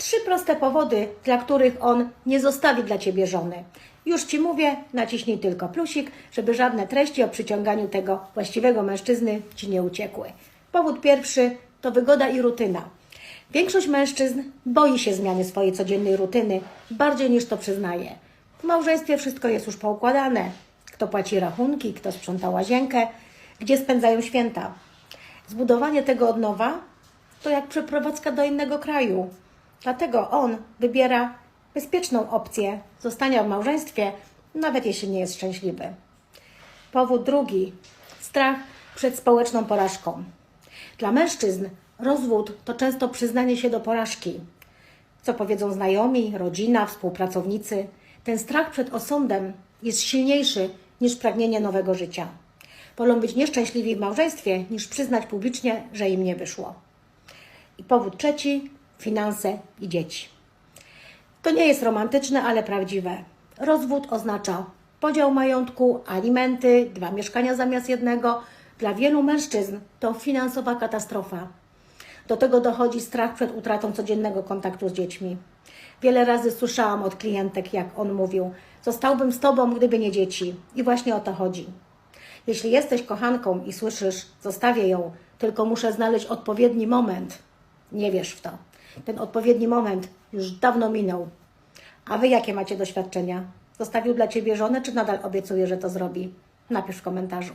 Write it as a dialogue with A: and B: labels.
A: Trzy proste powody, dla których on nie zostawi dla ciebie żony. Już ci mówię, naciśnij tylko plusik, żeby żadne treści o przyciąganiu tego właściwego mężczyzny ci nie uciekły. Powód pierwszy to wygoda i rutyna. Większość mężczyzn boi się zmiany swojej codziennej rutyny bardziej niż to przyznaje. W małżeństwie wszystko jest już poukładane. Kto płaci rachunki, kto sprząta łazienkę, gdzie spędzają święta. Zbudowanie tego od nowa to jak przeprowadzka do innego kraju. Dlatego on wybiera bezpieczną opcję zostania w małżeństwie, nawet jeśli nie jest szczęśliwy. Powód drugi strach przed społeczną porażką. Dla mężczyzn rozwód to często przyznanie się do porażki. Co powiedzą znajomi, rodzina, współpracownicy. Ten strach przed osądem jest silniejszy niż pragnienie nowego życia. Wolą być nieszczęśliwi w małżeństwie, niż przyznać publicznie, że im nie wyszło. I powód trzeci finanse i dzieci. To nie jest romantyczne, ale prawdziwe. Rozwód oznacza podział majątku, alimenty, dwa mieszkania zamiast jednego. Dla wielu mężczyzn to finansowa katastrofa. Do tego dochodzi strach przed utratą codziennego kontaktu z dziećmi. Wiele razy słyszałam od klientek, jak on mówił: Zostałbym z tobą, gdyby nie dzieci. I właśnie o to chodzi. Jeśli jesteś kochanką i słyszysz, zostawię ją, tylko muszę znaleźć odpowiedni moment, nie wierz w to. Ten odpowiedni moment już dawno minął. A wy jakie macie doświadczenia? Zostawił dla ciebie żonę, czy nadal obiecuje, że to zrobi? Napisz w komentarzu.